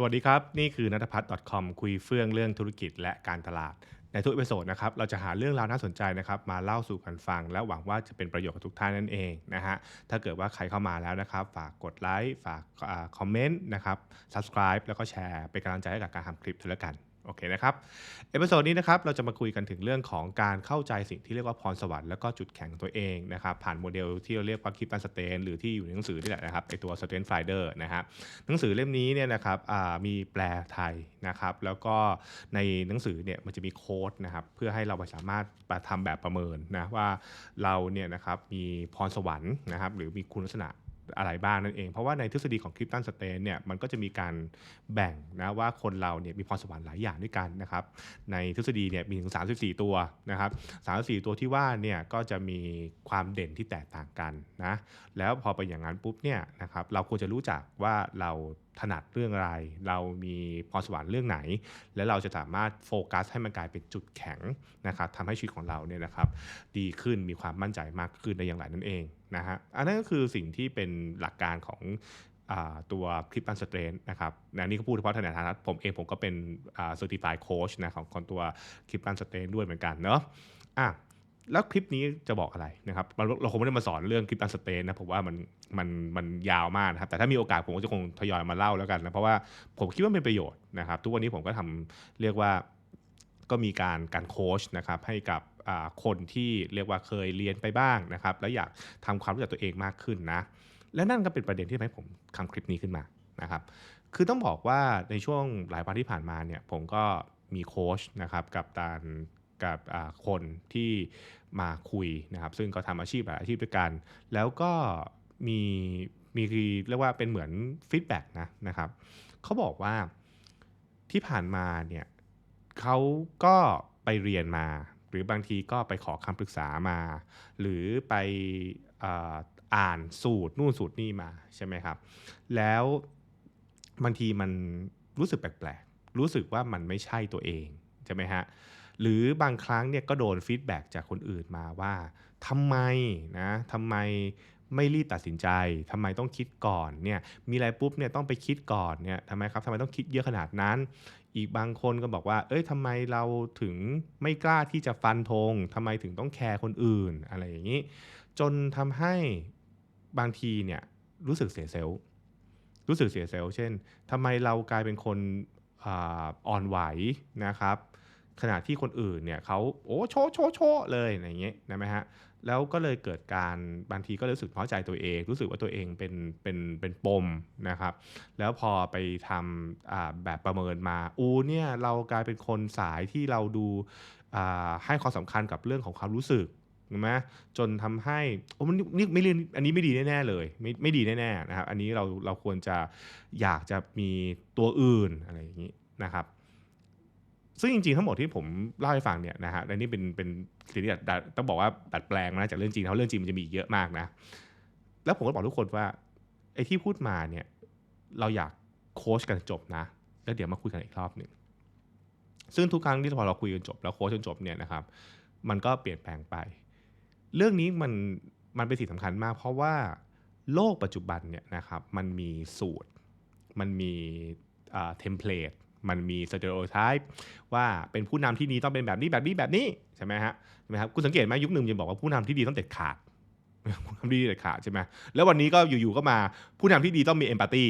สวัสดีครับ นี่คือนัทพัฒน์ .com คุยเฟื่องเรื่องธุรกิจและการตลาด ในทุกเอพิโซดนะครับเราจะหาเรื่องราวน่าสนใจนะครับมาเล่าสู่กันฟัง และหวังว่าจะเป็นประโยชน์กับทุกท่านนั่นเองนะฮะถ้าเกิดว่าใครเข้ามาแล้วนะครับ ฝากกดไลค์ฝากคอมเมนต์นะครับ subscribe แล้วก็แชร์เป็นกำลังใจให้กับการทำคลิปด้วยแล้วกัน โอเคนะครับ เอพิโซดนี้นะครับเราจะมาคุยกันถึงเรื่องของการเข้าใจสิ่งที่เรียกว่าพรสวรรค์แล้วก็จุดแข็งตัวเองนะครับผ่านโมเดลที่เราเรียกว่าคลิปปันสเตนหรือที่อยู่ในหนังสือนี่แหละนะครับไอตัวสเตนไฟเดอร์นะฮะหนังสือเล่มนี้เนี่ยนะครับมีแปลไทยนะครับแล้วก็ในหนังสือเนี่ยมันจะมีโค้ดนะครับเพื่อให้เราสามารถทำแบบประเมินนะว่าเราเนี่ยนะครับมีพรสวรรค์นะครับหรือมีคุณลักษณะ อะไรบ้างนั่นเอง เพราะว่าในทฤษฎีของคริปตันสเตนเนี่ยมันก็จะมีการแบ่งนะว่าคนเราเนี่ยมีพรสวรรค์หลายอย่างด้วยกันนะครับในทฤษฎีเนี่ยมีถึง 34 ตัวนะครับ34 ตัวที่ว่าเนี่ยก็จะมีความเด่นที่แตกต่างกันนะแล้วพอไปอย่างนั้นปุ๊บเนี่ยนะครับเราควรจะรู้จักว่าเราถนัดเรื่องอะไร เรามีพรสวรรค์เรื่องไหน แล้วเราจะสามารถโฟกัสให้มันกลายเป็นจุดแข็งนะครับทำให้ชีวิตของเราเนี่ยนะครับดีขึ้นมีความมั่นใจมากขึ้นในอย่างไรนั่นเอง นะฮะอันนั้นก็คือสิ่งที่เป็นหลักการของตัวคลิปปันสเตรนนะครับนะนี่ก็พูดเฉพาะในฐานะผมเองผมก็เป็นเซอร์ติฟายโค้ชนะของของตัวคลิปปันสเตรนด้วยเหมือนกันเนาะอะแล้วคลิปนี้จะบอกอะไรนะครับเราเราคงไม่ได้มาสอนเรื่องคลิปอันสเตนนะผมว่ามันมันมันยาวมากนะครับแต่ถ้ามีโอกาสผมก็จะคงทยอยมาเล่าแล้วกันนะเพราะว่าผมคิดว่าเป็นประโยชน์นะครับ ทุกวันนี้ผมก็ทำเรียกว่าก็มีการการโค้ชนะครับให้กับ คนที่เรียกว่าเคยเรียนไปบ้างนะครับ แล้วอยากทำความรู้จักตัวเองมากขึ้นนะ และนั่นก็เป็นประเด็นที่ทำให้ผมทำคลิปนี้ขึ้นมานะครับ คือต้องบอกว่าในช่วงหลายวันที่ผ่านมาเนี่ยผมก็มีโค้ชนะครับกับการกับคนที่มาคุยนะครับ ซึ่งก็ทำอาชีพหลายอาชีพด้วยกัน แล้วก็มีมีเรียกว่าเป็นเหมือนฟีดแบ็กนะนะครับเขาบอกว่าที่ผ่านมาเนี่ยเขาก็ไปเรียนมา หรือบางทีก็ไปขอคำปรึกษามา หรือไปอ่านสูตรนู่นสูตรนี่มาใช่ไหมครับ แล้วบางทีมันรู้สึกแปลกๆ รู้สึกว่ามันไม่ใช่ตัวเองใช่ไหมฮะหรือบางครั้งเนี่ยก็โดนฟีดแบ็จากคนอื่นมาว่าทำไมนะทำไมไม่รีบตัดสินใจทำไมต้องคิดก่อนเนี่ย มีอะไรปุ๊บเนี่ยต้องไปคิดก่อนเนี่ยทำไมครับทำไมต้องคิดเยอะขนาดนั้น อีกบางคนก็บอกว่า เอ้ยทำไมเราถึงไม่กล้าที่จะฟันธงทำไมถึงต้องแคร์คนอื่นอะไรอย่างนี้ จนทำให้บางทีเนี่ยรู้สึกเสียเซลล์รู้สึกเสียเซลล์เช่นทำไมเรากลายเป็นคนอ่อนไหวนะครับ ขณะที่คนอื่นเนี่ยเขาโอ้โชโชโชเลยอะไรเงี้ยนะไหมฮะแล้วก็เลยเกิดการบางทีก็รู้สึกน้อยใจตัวเอง รู้สึกว่าตัวเองเป็นเป็นเป็นปมนะครับ แล้วพอไปทำแบบประเมินมาอูเนี่ยเรากลายเป็นคนสายที่เราดูให้ความสำคัญกับเรื่องของความรู้สึกนะไหมจนทำให้โอ้มันนี่ไม่ดีอันนี้ไม่ดีแน่ๆเลย ไม่ไม่ดีแน่ๆนะครับ อันนี้เราเราควรจะอยากจะมีตัวอื่นอะไรอย่างนี้นะครับ ซึ่งจริงๆทั้งหมดที่ผมเล่าให้ฟังเนี่ยนะฮะและนี่เป็นเป็นสิ่งที่ต้องบอกว่าดัดแปลงนะจากเรื่องจริงเพราะเรื่องจริงมันจะมีเยอะมากนะ แล้วผมก็บอกทุกคนว่าไอ้ที่พูดมาเนี่ยเราอยากโค้ชกันจบนะ แล้วเดี๋ยวมาคุยกันอีกรอบหนึ่งซึ่งทุกครั้งที่พอเราคุยกันจบแล้วโค้ชจนจบเนี่ยนะครับ มันก็เปลี่ยนแปลงไป เรื่องนี้มันมันเป็นสิ่งสำคัญมาก เพราะว่าโลกปัจจุบันเนี่ยนะครับมันมีสูตร มันมีเทมเพลต มันมีสเตอริโอไทป์ว่าเป็นผู้นำที่ดีต้องเป็นแบบนี้แบบนี้แบบนี้ใช่ไหมฮะใช่ไหมครับคุณสังเกตไหมยุคหนึ่งยังบอกว่าผู้นำที่ดีต้องเด็ดขาดผู้นำที่ดีเด็ดขาดใช่ไหมแล้ววันนี้ก็อยู่ๆก็มาผู้นำที่ดีต้องมีเอมพัตตี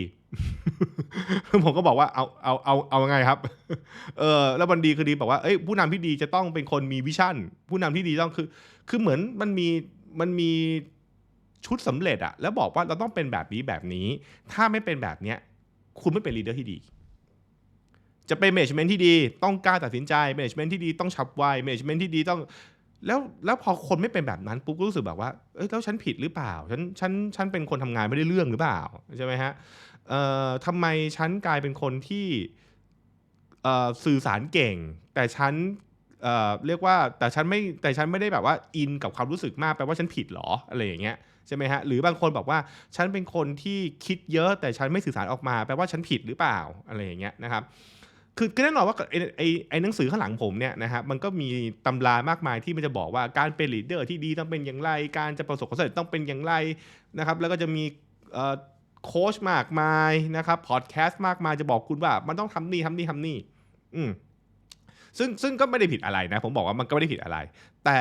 ผมก็บอกว่าเอาเอาเอาเอาไงครับ เออแล้ววันดีคือดีบอกว่าเอ้ยผู้นำที่ดีจะต้องเป็นคนมีวิชั่น ผู้นำที่ดีต้องคือ คือเหมือนมันมีมันมีชุดสำเร็จอะแล้วบอกว่าเราต้องเป็นแบบนี้แบบนี้ ถ้าไม่เป็นแบบเนี้ย คุณไม่เป็นลีดเดอร์ที่ดี จะเป็น management ที่ดีต้องกล้าตัดสินใจ management ที่ดีต้องฉับไว management ที่ดีต้องแล้วแล้วพอคนไม่เป็นแบบนั้นปุ๊บก็รู้สึกแบบว่าเอ้ยแล้วฉันผิดหรือเปล่า ฉันฉันฉันเป็นคนทำงานไม่ได้เรื่องหรือเปล่าใช่ไหมฮะเอ่อทำไมฉันกลายเป็นคนที่เอ่อสื่อสารเก่ง แต่ฉันเอ่อเรียกว่าแต่ฉันไม่แต่ฉันไม่ได้แบบว่าอินกับความรู้สึกมากแปลว่าฉันผิดหรออะไรอย่างเงี้ยใช่ไหมฮะหรือบางคนบอกว่าฉันเป็นคนที่คิดเยอะแต่ฉันไม่สื่อสารออกมาแปลว่าฉันผิดหรือเปล่าอะไรอย่างเงี้ยนะครับ คือก็แน่นอนว่าไอ้ไอ้ไอ้หนังสือข้างหลังผมเนี่ยนะฮะมันก็มีตำรามากมายที่มันจะบอกว่าการเป็นลีดเดอร์ที่ดีต้องเป็นอย่างไร การจะประสบความสำเร็จต้องเป็นอย่างไรนะครับ แล้วก็จะมีโค้ชมากมายนะครับพอดแคสต์มากมายจะบอกคุณว่า มันต้องทำนี่ทำนี่ทำนี่ อืมซึ่งซึ่งก็ไม่ได้ผิดอะไรนะ ผมบอกว่ามันก็ไม่ได้ผิดอะไร แต่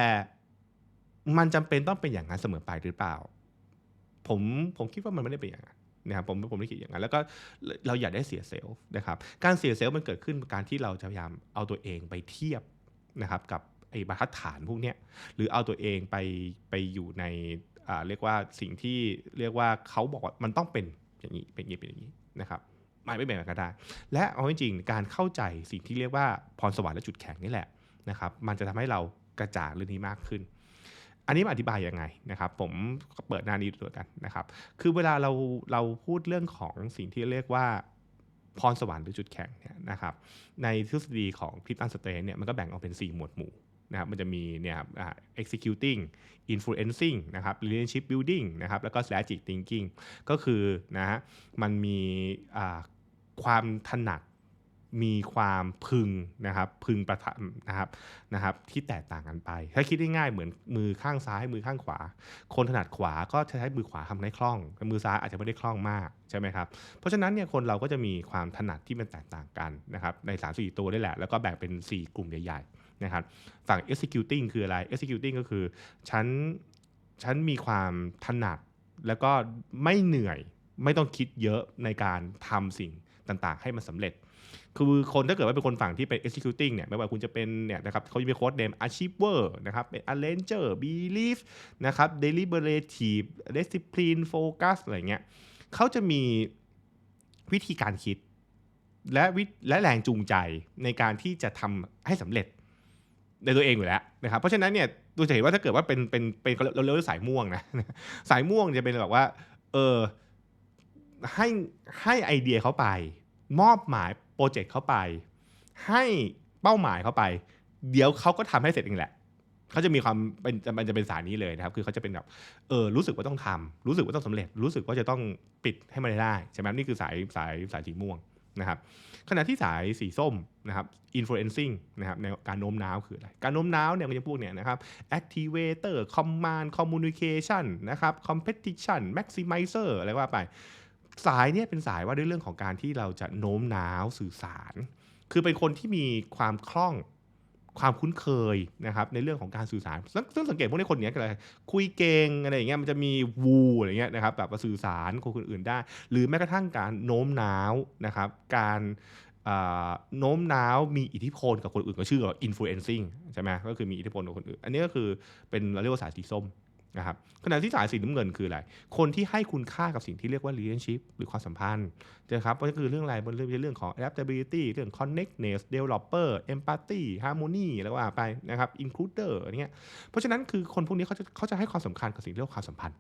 มันจำเป็นต้องเป็นอย่างนั้นเสมอไปหรือเปล่า ผมผมคิดว่ามันไม่ได้เป็นอย่างนั้น นะครับผมผมไม่คิดอย่างนั้นแล้วก็เราอยากได้เสียเซลล์นะครับการเสียเซลล์มันเกิดขึ้นการที่เราจะพยายามเอาตัวเองไปเทียบนะครับกับไอ้บรรทัดฐานพวกเนี้ยหรือเอาตัวเองไปไปอยู่ในอ่าเรียกว่าสิ่งที่เรียกว่าเขาบอกว่ามันต้องเป็นอย่างนี้เป็นอย่างนี้เป็นอย่างนี้นะครับไม่ไม่เป็นก็ได้ และเอาจริงการเข้าใจสิ่งที่เรียกว่าพรสวรรค์และจุดแข็งนี่แหละนะครับมันจะทำให้เรากระจ่างเรื่องนี้มากขึ้น อันนี้มาอธิบายยังไงนะครับ ผมเปิดหน้านี้ดูกันนะครับ คือเวลาเราเราพูดเรื่องของสิ่งที่เรียกว่าพรสวรรค์หรือจุดแข็งเนี่ยนะครับ ในทฤษฎีของคริปตันสเตนเนี่ยมันก็แบ่งออกเป็น 4 หมวดหมู่นะครับมันจะมีเนี่ยครับ executing influencing นะครับ relationship building นะครับ แล้วก็ strategic thinking ก็คือนะฮะมันมีความถนัด มีความพึงนะครับพึงประทับนะครับนะครับที่แตกต่างกันไป ถ้าคิดได้ง่ายเหมือนมือข้างซ้ายมือข้างขวา คนถนัดขวาก็ใช้มือขวาทำได้คล่อง มือซ้ายอาจจะไม่ได้คล่องมากใช่ไหมครับเพราะฉะนั้นเนี่ยคนเราก็จะมีความถนัดที่มันแตกต่างกันนะครับใน3 4ตัวได้แหละ แล้วก็แบ่งเป็น 4 กลุ่มใหญ่ๆนะครับฝั่ง executing คืออะไร executing ก็คือฉันฉันมีความถนัดแล้วก็ไม่เหนื่อยไม่ต้องคิดเยอะในการทำสิ่งต่างๆ ให้มันสำเร็จ คือคนถ้าเกิดว่าเป็นคนฝั่งที่เป็น executing เนี่ยไม่ว่าคุณจะเป็นเนี่ยนะครับเขาจะมีโค้ดเนม achiever นะครับเป็น arranger belief นะครับ deliberative discipline focus อะไรเงี้ยเขาจะมีวิธีการคิด และวิและแรงจูงใจในการที่จะทำให้สำเร็จในตัวเองอยู่แล้วนะครับเพราะฉะนั้นเนี่ยดูจะเห็นว่าถ้าเกิดว่าเป็นเป็นเป็นเราเรียกว่าสายม่วงนะสายม่วงจะเป็นแบบว่าเออให้ให้ไอเดียเขาไป มอบหมาย โปรเจกต์เขาไป ให้เป้าหมายเขาไป เดี๋ยวเขาก็ทำให้เสร็จเองแหละเขาจะมีความเป็นมันจะเป็นสายนี้เลยนะครับ คือเขาจะเป็นแบบเออรู้สึกว่าต้องทำรู้สึกว่าต้องสำเร็จ รู้สึกว่าจะต้องปิดให้มันได้ใช่ไหมนี่คือสายสายสายสีม่วงนะครับขณะที่สายสีส้มนะครับ influencing นะครับในการโน้มน้าวคืออะไร การโน้มน้าวเนี่ยมันจะพวกเนี่ยนะครับ activator command communication นะครับ competition maximizer อะไรว่าไป สายเนี่ยเป็นสายว่าด้วยเรื่องของการที่เราจะโน้มน้าวสื่อสาร คือเป็นคนที่มีความคล่องความคุ้นเคยนะครับในเรื่องของการสื่อสาร ซึ่งสังเกตพวกนี้คนนี้ก็เลยคุยเก่งอะไรอย่างเงี้ยมันจะมีวูอะไรเงี้ยนะครับแบบสื่อสารคนคนอื่นได้ หรือแม้กระทั่งการโน้มน้าวนะครับการโน้มน้าวมีอิทธิพลกับคนอื่นก็ชื่อว่า influencing ใช่ไหมก็คือมีอิทธิพลกับคนอื่น อันนี้ก็คือเป็นเราเรียกว่าสายสีส้ม นะครับขณะที่สายสีน้ำเงินคืออะไร คนที่ให้คุณค่ากับสิ่งที่เรียกว่า relationship หรือความสัมพันธ์นะครับก็คือเรื่องอะไรมันเรื่องเรื่องของ adaptability เรื่อง connectness developer empathy harmony แล้วว่าไปนะครับ includer อะไรเงี้ยเพราะฉะนั้นคือคนพวกนี้เขาจะเขาจะให้ความสำคัญกับสิ่งเรียกว่าความสัมพันธ์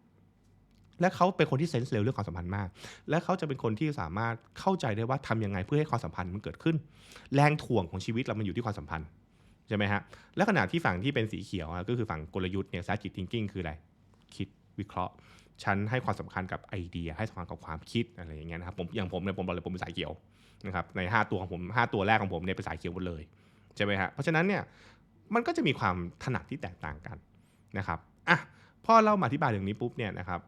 และเขาเป็นคนที่เซนส์เร็วเรื่องความสัมพันธ์มาก และเขาจะเป็นคนที่สามารถเข้าใจได้ว่าทำยังไงเพื่อให้ความสัมพันธ์มันเกิดขึ้น แรงถ่วงของชีวิตเรามันอยู่ที่ความสัมพันธ์ ใช่ไหมฮะและขณะที่ฝั่งที่เป็นสีเขียวก็คือฝั่งกลยุทธ์เนี่ย strategic thinking คืออะไร คิดวิเคราะห์ ฉันให้ความสำคัญกับไอเดีย ให้สำคัญกับความคิดอะไรอย่างเงี้ยนะครับผมอย่างผมเนี่ยผมบอกเลยผมเป็นสายเขียวนะครับใน 5 ตัวของผม 5 ตัวแรกของผมเนี่ยเป็นสายเขียวหมดเลยใช่ไหมฮะเพราะฉะนั้นเนี่ยมันก็จะมีความถนัดที่แตกต่างกันนะครับอะพอเรามาอธิบายเรื่องนี้ปุ๊บเนี่ยนะครับ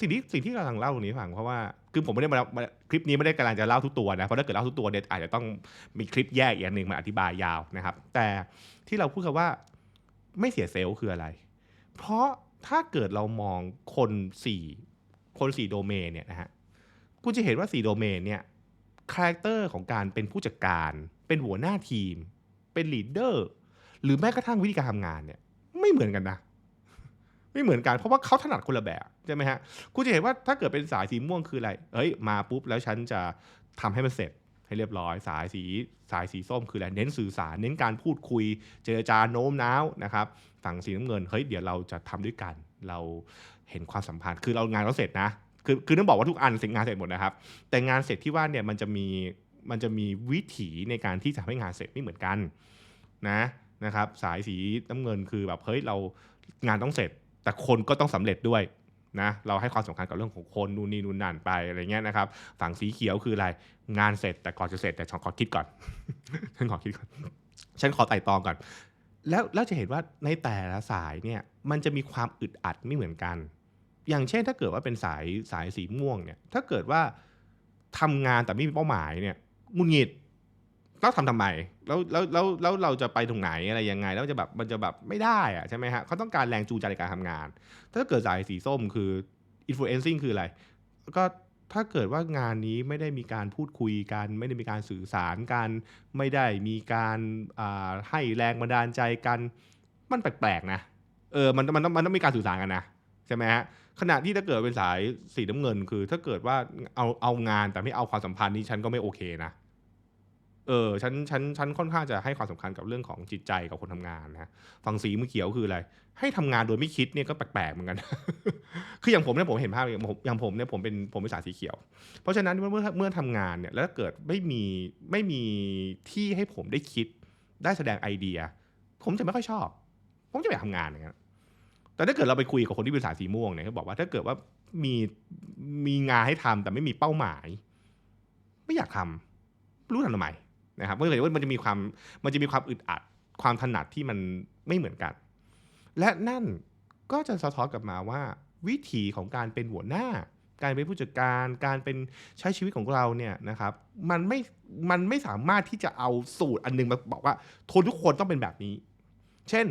สิ่งที่สิ่งที่กำลังเล่าตรงนี้ฟังเพราะว่า คือผมไม่ได้มาคลิปนี้ไม่ได้กำลังจะเล่าทุกตัวนะ เพราะถ้าเกิดเล่าทุกตัวเนี่ยอาจจะต้องมีคลิปแยกอีกอย่างหนึ่งมาอธิบายยาวนะครับ แต่ที่เราพูดกันว่าไม่เสียเซลล์คืออะไร เพราะถ้าเกิดเรามองคนสี่คนสี่โดเมนเนี่ยนะฮะคุณจะเห็นว่าสี่โดเมนเนี่ยคาแรคเตอร์ของการเป็นผู้จัดการ เป็นหัวหน้าทีม เป็นลีดเดอร์หรือแม้กระทั่งวิธีการทำงานเนี่ยไม่เหมือนกันนะ ไม่เหมือนกันเพราะว่าเขาถนัดคนละแบบใช่ไหมฮะคุณจะเห็นว่าถ้าเกิดเป็นสายสีม่วงคืออะไรเฮ้ยมาปุ๊บแล้วฉันจะทำให้มันเสร็จให้เรียบร้อย สายสีสายสีส้มคืออะไรเน้นสื่อสารเน้นการพูดคุย เจรจาโน้มน้าวนะครับฝั่งสีน้ำเงินเฮ้ยเดี๋ยวเราจะทำด้วยกัน เราเห็นความสัมพันธ์คือเรางานเราเสร็จนะคือคือต้องบอกว่าทุกอันเสร็จงานเสร็จหมดนะครับ แต่งานเสร็จที่ว่าเนี่ยมันจะมีมันจะมีวิถีในการที่จะให้งานเสร็จไม่เหมือนกันนะนะครับ สายสีน้ำเงินคือแบบเฮ้ยเรางานต้องเสร็จ แต่คนก็ต้องสำเร็จด้วยนะเราให้ความสำคัญกับเรื่องของคนนู่นนี่นู่นนั่นไปอะไรเงี้ยนะครับ ฝั่งสีเขียวคืออะไร งานเสร็จแต่ก่อนจะเสร็จแต่ฉันขอคิดก่อนฉันขอคิดก่อนฉันขอไต่ตองก่อน แล้วแล้วจะเห็นว่าในแต่ละสายเนี่ยมันจะมีความอึดอัดไม่เหมือนกัน อย่างเช่นถ้าเกิดว่าเป็นสายสายสีม่วงเนี่ย ถ้าเกิดว่าทำงานแต่ไม่มีเป้าหมายเนี่ยงุนหงิด แล้วทำทำไมแล้วแล้วแล้วแล้วเราจะไปตรงไหนอะไรยังไง แล้วจะแบบมันจะแบบไม่ได้อะใช่ไหมฮะเขาต้องการแรงจูงใจในการทำงาน ถ้าเกิดสายสีส้มคือ influencing คืออะไร ก็ถ้าเกิดว่างานนี้ไม่ได้มีการพูดคุยกัน ไม่ได้มีการสื่อสารกัน ไม่ได้มีการให้แรงบันดาลใจกัน มันแปลกๆนะเออมันมันต้องมันต้องมีการสื่อสารกันนะใช่ไหมฮะขณะที่ถ้าเกิดเป็นสายสีน้ำเงิน คือถ้าเกิดว่าเอาเอางานแต่ไม่เอาความสัมพันธ์นี้ฉันก็ไม่โอเคนะ เออฉันฉันฉันค่อนข้างจะให้ความสำคัญกับเรื่องของจิตใจกับคนทำงานนะฝั่งสีมือเขียวคืออะไร ให้ทำงานโดยไม่คิดเนี่ยก็แปลกๆเหมือนกัน คืออย่างผมเนี่ยผมเห็นภาพอย่างผมเนี่ยผมเป็นผมเป็นสายสีเขียว เพราะฉะนั้นเมื่อเมื่อเมื่อทำงานเนี่ยแล้วเกิดไม่มีไม่มีที่ให้ผมได้คิดได้แสดงไอเดีย ผมจะไม่ค่อยชอบ ผมจะไม่อยากทำงานอย่างเงี้ยแต่ถ้าเกิดเราไปคุยกับคนที่เป็นสายสีม่วงเนี่ยเขาบอกว่าถ้าเกิดว่ามีมีงานให้ทำแต่ไม่มีเป้าหมาย ไม่อยากทำรู้ทำทำไม นะครับเมื่อไหร่ว่ามันจะมีความมันจะมีความอึดอัดความถนัดที่มันไม่เหมือนกัน และนั่นก็จะสะท้อนกลับมาว่า วิถีของการเป็นหัวหน้า การเป็นผู้จัดการการเป็นใช้ชีวิตของเราเนี่ยนะครับมันไม่มันไม่สามารถที่จะเอาสูตรอันหนึงมาบอกว่าคนทุกคนต้องเป็นแบบนี้ เช่น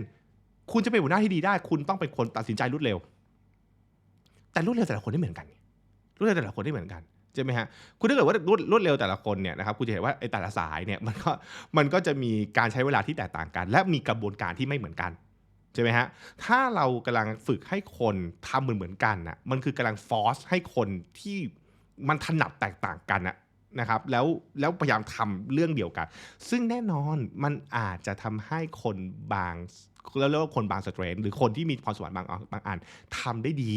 คุณจะเป็นหัวหน้าที่ดีได้ คุณต้องเป็นคนตัดสินใจรวดเร็ว แต่รวดเร็วแต่ละคนไม่เหมือนกันรวดเร็วแต่ละคนไม่เหมือนกัน ใช่ไหมฮะคุณถ้าเกิดว่ารวดรวดเร็วแต่ละคนเนี่ยนะครับคุณจะเห็นว่าไอ้แต่ละสายเนี่ยมันก็มันก็จะมีการใช้เวลาที่แตกต่างกัน และมีกระบวนการที่ไม่เหมือนกันใช่ไหมฮะถ้าเรากำลังฝึกให้คนทำเหมือนเหมือนกันน่ะมันคือกำลังฟอสให้คนที่มันถนัดแตกต่างกันนะนะครับแล้วแล้วพยายามทำเรื่องเดียวกัน ซึ่งแน่นอนมันอาจจะทำให้คนบางแล้วเรียกว่าคนบางสเตรนหรือคนที่มีพรสวรรค์บางบางอันทำได้ดี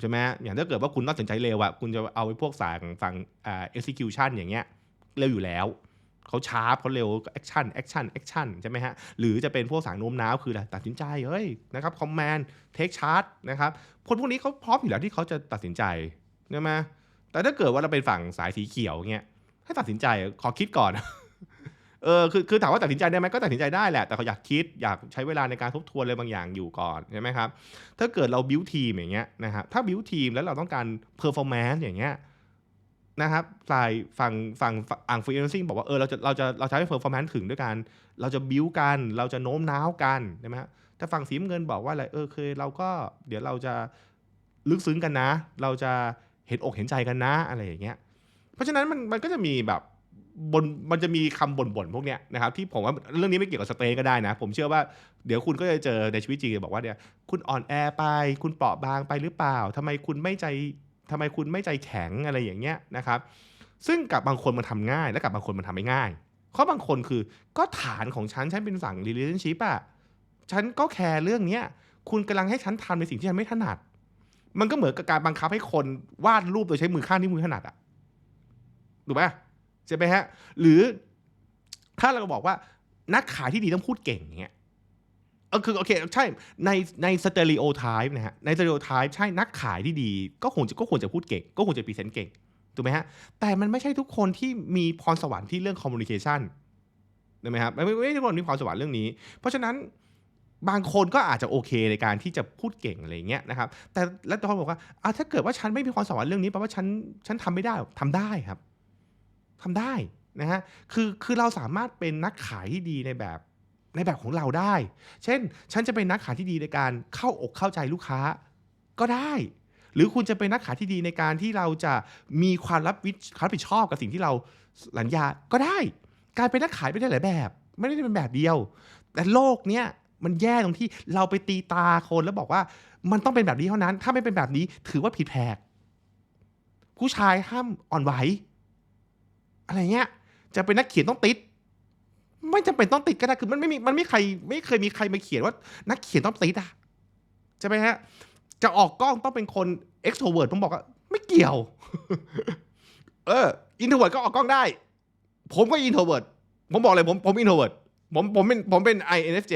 ใช่ไหมอย่างถ้าเกิดว่าคุณตัดสินใจเร็วอะคุณจะเอาไปพวกฝั่งฝั่งอ่า execution อย่างเงี้ยเร็วอยู่แล้วเขาชาร์ปเขาเร็วแอคชั่นแอคชั่นแอคชั่นใช่ไหมฮะหรือจะเป็นพวกสางโน้มน้าวคืออะไรตัดสินใจเฮ้ยนะครับคอมแมนด์เทคชาร์ตนะครับคนพวกนี้เขาพร้อมอยู่แล้วที่เขาจะตัดสินใจใช่ไหมแต่ถ้าเกิดว่าเราเป็นฝั่งสายสีเขียวเงี้ยให้ตัดสินใจขอคิดก่อน เออคือคือถามว่าตัดสินใจได้ไหมก็ตัดสินใจได้แหละ แต่เขาอยากคิดอยากใช้เวลาในการทบทวนอะไรบางอย่างอยู่ก่อนใช่ไหมครับ ถ้าเกิดเราบิวทีมอย่างเงี้ยนะครับถ้าบิวทีมแล้วเราต้องการเพอร์ฟอร์แมนซ์อย่างเงี้ยนะครับฝ่ายฝั่งฝั่งอ่างฟรีแลนซิ่งบอกว่าเออเราจะเราจะเราใช้เพอร์ฟอร์แมนซ์ถึงด้วยกัน เราจะบิวกัน เราจะโน้มน้าวกันใช่ไหมฮะแต่ฝั่งสีน้ำเงินบอกว่าอะไรเออเคยเราก็เดี๋ยวเราจะลึกซึ้งกันนะ เราจะเห็นอกเห็นใจกันนะอะไรอย่างเงี้ย เพราะฉะนั้นมันมันก็จะมีแบบ บนมันจะมีคำบ่นๆพวกเนี้ยนะครับที่ผมว่าเรื่องนี้ไม่เกี่ยวกับสเตย์ก็ได้นะ ผมเชื่อว่าเดี๋ยวคุณก็จะเจอในชีวิตจริงบอกว่าเนี่ยคุณอ่อนแอไป คุณเปราะบางไปหรือเปล่าทำไมคุณไม่ใจทำไมคุณไม่ใจแข็งอะไรอย่างเงี้ยนะครับ ซึ่งกับบางคนมันทำง่าย และกับบางคนมันทำไม่ง่ายเพราะบางคนคือก็ฐานของฉันฉันเป็นฝั่ง relationship อะฉันก็แคร์เรื่องเนี้ยคุณกำลังให้ฉันทำในสิ่งที่ฉันไม่ถนัด มันก็เหมือนกับการบังคับให้คนวาดรูปโดยใช้มือข้างที่มือถนัดอะถูกไหม ใช่ไหมฮะ หรือถ้าเราบอกว่านักขายที่ดีต้องพูดเก่งเงี้ยเออคือโอเคใช่ในในสเตอริโอไทป์นะฮะในสเตอริโอไทป์ใช่นักขายที่ดี ก็คงจะก็ควรจะพูดเก่ง ก็ควรจะพรีเซนต์เก่งถูกไหมฮะแต่มันไม่ใช่ทุกคนที่มีพรสวรรค์ที่เรื่องคอมมูนิเคชันถูกไหมครับไม่ไม่ไม่ทุกคนมีพรสวรรค์เรื่องนี้ เพราะฉะนั้นบางคนก็อาจจะโอเคในการที่จะพูดเก่งอะไรเงี้ยนะครับแต่แล้วตอนบอกว่าอะถ้าเกิดว่าฉันไม่มีพรสวรรค์เรื่องนี้แปลว่าฉันฉันทำไม่ได้ทำได้ครับ ทำได้นะฮะคือคือเราสามารถเป็นนักขายที่ดีในแบบในแบบของเราได้ เช่น ฉันจะเป็นนักขายที่ดีในการเข้าอกเข้าใจลูกค้าก็ได้ หรือคุณจะเป็นนักขายที่ดีในการที่เราจะมีความรับผิดชอบกับสิ่งที่เราสัญญาก็ได้ การเป็นนักขายไม่ได้หลายแบบ ไม่ได้เป็นแบบเดียว แต่โลกเนี้ยมันแย่ตรงที่เราไปตีตาคนแล้วบอกว่า มันต้องเป็นแบบนี้เท่านั้น ถ้าไม่เป็นแบบนี้ถือว่าผิดแผกผู้ชายห้ามอ่อนไหว อะไรเงี้ย จะเป็นนักเขียนต้องติด ไม่จำเป็นต้องติดก็ได้คือมันไม่มีมันไม่ใคร ไม่เคยมีใครมาเขียนว่า นักเขียนต้องติดอะใช่ไหมฮะจะออกกล้องต้องเป็นคน extrovert ผมบอกว่าไม่เกี่ยว เออ introvert ก็ออกกล้องได้ ผมก็ introvert ผมบอกเลยผมผม introvert ผมผมเป็นผมเป็น INFJ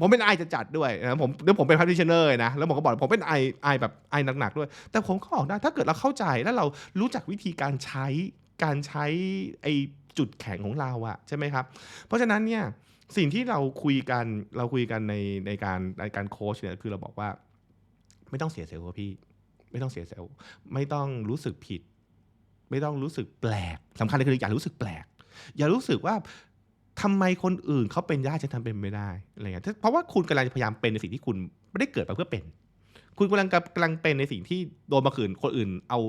ผมเป็นไอจะจัดด้วยนะผมเดี๋ยวผมเป็น practitioner นะแล้วผมก็บอกผมเป็นไอไอแบบไอหนักๆด้วย แต่ผมก็ออกได้ถ้าเกิดเราเข้าใจแล้วเรารู้จักวิธีการใช้ การใช้ไอจุดแข็งของเราอะใช่ไหมครับ เพราะฉะนั้นเนี่ยสิ่งที่เราคุยกันเราคุยกันในในการในการโค้ชเนี่ยคือเราบอกว่า ไม่ต้องเสียเซลล์พี่ ไม่ต้องเสียเซลล์ไม่ต้องรู้สึกผิด ไม่ต้องรู้สึกแปลกสำคัญเลยคืออย่ารู้สึกแปลก อย่ารู้สึกว่าทำไมคนอื่นเขาเป็นได้ฉันทำเป็นไม่ได้อะไรเงี้ยเพราะว่าคุณกำลังพยายามเป็นในสิ่งที่คุณไม่ได้เกิดมาเพื่อเป็น คุณกำลังกำลังเป็นในสิ่งที่โดนมาคืนคนอื่นเอา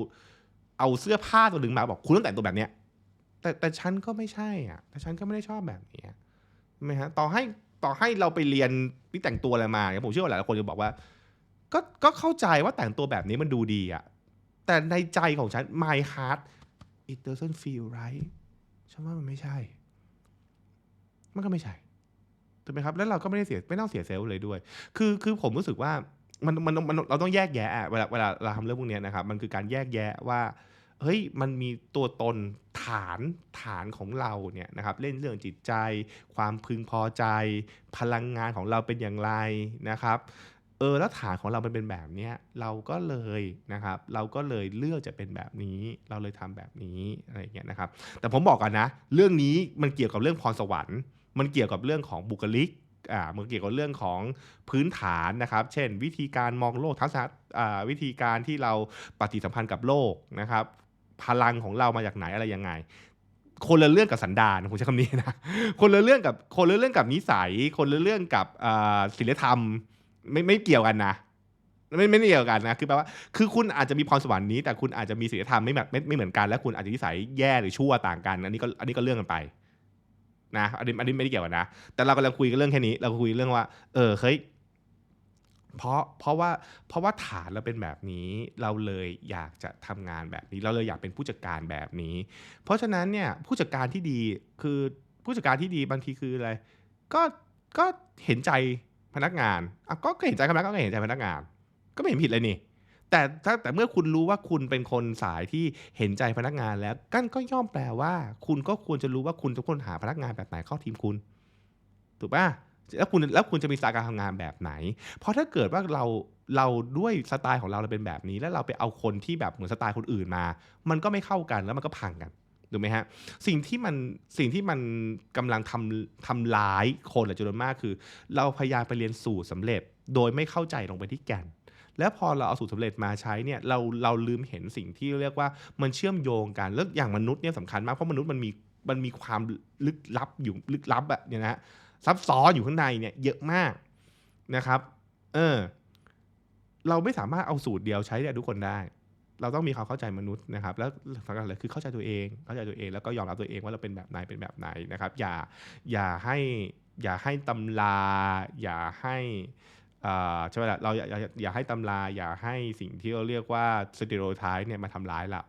เอาเสื้อผ้าตัวหนึ่งมาบอกคุณต้องแต่งตัวแบบเนี้ยแต่แต่ฉันก็ไม่ใช่อะ แต่ฉันก็ไม่ได้ชอบแบบนี้ใช่ไหมฮะต่อให้ต่อให้เราไปเรียนที่แต่งตัวอะไรมาเนี่ยผมเชื่อว่าหลายคนจะบอกว่า ก็ก็เข้าใจว่าแต่งตัวแบบนี้มันดูดีอะแต่ในใจของฉัน my heart it doesn't feel right ฉันว่ามันไม่ใช่ มันก็ไม่ใช่ถูกไหมครับ แล้วเราก็ไม่ได้เสียไม่ต้องเสียเซลล์เลยด้วย คือคือผมรู้สึกว่ามันมันมันเราต้องแยกแยะเวลาเวลาเราทำเรื่องพวกนี้นะครับ มันคือการแยกแยะว่า เฮ้ยมันมีตัวตนฐานฐานของเราเนี่ยนะครับเล่นเรื่องจิตใจ ความพึงพอใจ พลังงานของเราเป็นอย่างไรนะครับเออแล้วฐานของเรามันเป็นแบบเนี้ยเราก็เลยนะครับเราก็เลยเลือกจะเป็นแบบนี้ เราเลยทำแบบนี้อะไรเงี้ยนะครับ แต่ผมบอกกันนะ เรื่องนี้มันเกี่ยวกับเรื่องพรสวรรค์มันเกี่ยวกับเรื่องของบุคลิกอ่ามันเกี่ยวกับเรื่องของพื้นฐานนะครับ เช่น วิธีการมองโลกทัศนอ่าวิธีการที่เราปฏิสัมพันธ์กับโลกนะครับ พลังของเรามาจากไหนอะไรยังไง คนละเรื่องกับสันดานผมใช้คำนี้นะคนละเรื่องกับคนละเรื่องกับนิสัย คนละเรื่องกับศีลธรรมไม่ไม่เกี่ยวกันนะไม่ไม่เกี่ยวกันนะคือแปลว่าคือคุณอาจจะมีพรสวรรค์นี้ แต่คุณอาจจะมีศีลธรรมไม่แบบไม่ไม่เหมือนกันและคุณอาจจะนิสัยแย่หรือชั่วต่างกันอันนี้ก็อันนี้ก็เรื่องกันไปนะอันนี้อันนี้ไม่ได้เกี่ยวกันนะ แต่เรากำลังคุยกันเรื่องแค่นี้ เราคุยเรื่องว่า เออเฮ้ย เพราะเพราะว่าเพราะว่าฐานเราเป็นแบบนี้ เราเลยอยากจะทำงานแบบนี้ เราเลยอยากเป็นผู้จัดการแบบนี้ เพราะฉะนั้นเนี่ยผู้จัดการที่ดีคือผู้จัดการที่ดีบางทีคืออะไรก็ก็เห็นใจพนักงานอะก็เห็นใจพนักงานก็เห็นใจพนักงาน ก็ไม่เห็นผิดเลยนี่แต่ถ้าแต่เมื่อคุณรู้ว่าคุณเป็นคนสายที่เห็นใจพนักงานแล้วกันก็ย่อมแปลว่า คุณก็ควรจะรู้ว่าคุณจะควรหาพนักงานแบบไหนเข้าทีมคุณ ถูกป่ะ แล้วคุณแล้วคุณจะมีสไตล์การทำงานแบบไหน เพราะถ้าเกิดว่าเราเราด้วยสไตล์ของเราเราเป็นแบบนี้ แล้วเราไปเอาคนที่แบบเหมือนสไตล์คนอื่นมา มันก็ไม่เข้ากันแล้วมันก็พังกันถูกไหมฮะสิ่งที่มันสิ่งที่มันกำลังทำทำร้ายคนหลายจำนวนมากคือ เราพยายามไปเรียนสูตรสำเร็จ โดยไม่เข้าใจลงไปที่แก่น แล้วพอเราเอาสูตรสำเร็จมาใช้เนี่ยเราเราลืมเห็นสิ่งที่เรียกว่ามันเชื่อมโยงกันแล้วอย่างมนุษย์เนี่ยสำคัญมากเพราะมนุษย์มันมีมันมีความลึกลับอยู่ลึกลับอะเนี่ยนะฮะ ซับซ้อนอยู่ข้างในเนี่ยเยอะมากนะครับ เออ เราไม่สามารถเอาสูตรเดียวใช้ได้ทุกคนได้ เราต้องมีความเข้าใจมนุษย์นะครับ แล้วสำคัญเลยคือเข้าใจตัวเอง เข้าใจตัวเอง แล้วก็ยอมรับตัวเองว่าเราเป็นแบบไหนเป็นแบบไหนนะครับ อย่าอย่าให้อย่าให้ตำราอย่าให้ใช่ไหมล่ะเราอย่าอย่าอย่าให้ตำราอย่าให้สิ่งที่เราเรียกว่าสเตอริโอไทป์เนี่ยมาทำร้ายเรา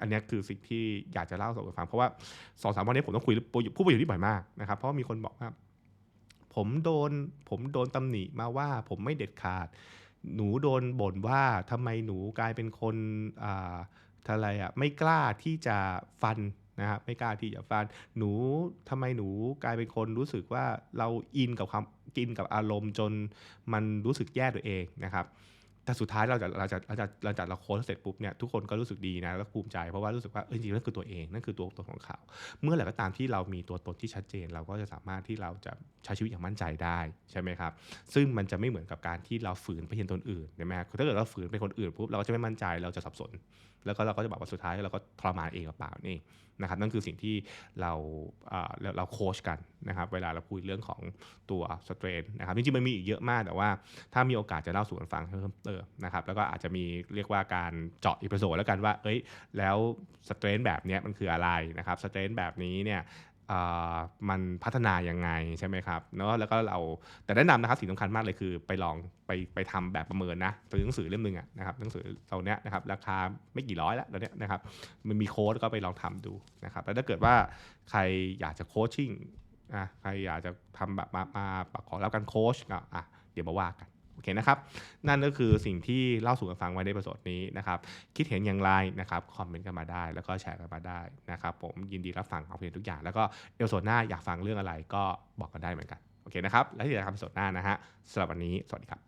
อันนี้คือสิ่งที่อยากจะเล่าสู่กันฟังเพราะว่าสองสามวันนี้ผมต้องคุยผู้ประโยชน์ที่บ่อยมากนะครับเพราะมีคนบอกว่า ผมโดน ผมโดนตำหนิมาว่าผมไม่เด็ดขาด หนูโดนบ่นว่าทำไมหนูกลายเป็นคนอ่าอะไรอะไม่กล้าที่จะฟันนะครับไม่กล้าที่จะฟันหนูทำไมหนูกลายเป็นคนรู้สึกว่าเราอินกับความกินกับอารมณ์จนมันรู้สึกแย่ตัวเองนะครับ แต่สุดท้ายเราจะเราจะเราจะเราจะเราโค้ชเสร็จปุ๊บเนี่ยทุกคนก็รู้สึกดีนะแล้วภูมิใจเพราะว่ารู้สึกว่าเออจริงๆนั่นคือตัวเองนั่นคือตัวตนของเขา เมื่อไหร่ก็ตามที่เรามีตัวตนที่ชัดเจน เราก็จะสามารถที่เราจะใช้ชีวิตอย่างมั่นใจได้ใช่ไหมครับ ซึ่งมันจะไม่เหมือนกับการที่เราฝืนไปเห็นตนอื่นใช่ไหมถ้าเกิดเราฝืนเป็นคนอื่นปุ๊บเราก็จะไม่มั่นใจเราจะสับสน แล้วก็เราก็จะบอกว่าสุดท้ายเราก็ทรมานเองเปล่านี่นะครับนั่นคือสิ่งที่เราเราโค้ชกันนะครับเวลาเราคุยเรื่องของตัวสเตรนนะครับจริงๆมันมีอีกเยอะมากแต่ว่าถ้ามีโอกาสจะเล่าสู่กันฟังเพิ่มเติมนะครับแล้วก็อาจจะมีเรียกว่าการเจาะอีพิโซดแล้วกันว่าเอ้ยแล้วสเตรนแบบนี้มันคืออะไรนะครับสเตรนแบบนี้เนี่ย มันพัฒนายังไงใช่ไหมครับเนาะแล้วก็เราแต่แนะนำนะครับสิ่งสำคัญมากเลยคือไปลองไปไปทำแบบประเมินนะซื้อหนังสือเล่มหนึ่งอะนะครับหนังสือเราเนี้ยนะครับราคาไม่กี่ร้อยแล้วตอนเนี้ยนะครับมันมีโค้ดก็ไปลองทำดูนะครับแล้วถ้าเกิดว่าใครอยากจะโคชชิ่งอะใครอยากจะทำแบบมามาขอรับการโค้ชก็อะเดี๋ยวมาว่ากัน โอเคนะครับ นั่นก็คือสิ่งที่เล่าสู่กันฟังไว้ในประสดนี้นะครับ คิดเห็นอย่างไรนะครับ คอมเมนต์กันมาได้ แล้วก็แชร์กันมาได้นะครับ ผมยินดีรับฟังเอาเพียงทุกอย่าง แล้วก็เอลโซนหน้าอยากฟังเรื่องอะไรก็บอกกันได้เหมือนกัน โอเคนะครับ แล้วที่จะทำสดหน้านะฮะสำหรับวันนี้ สวัสดีครับ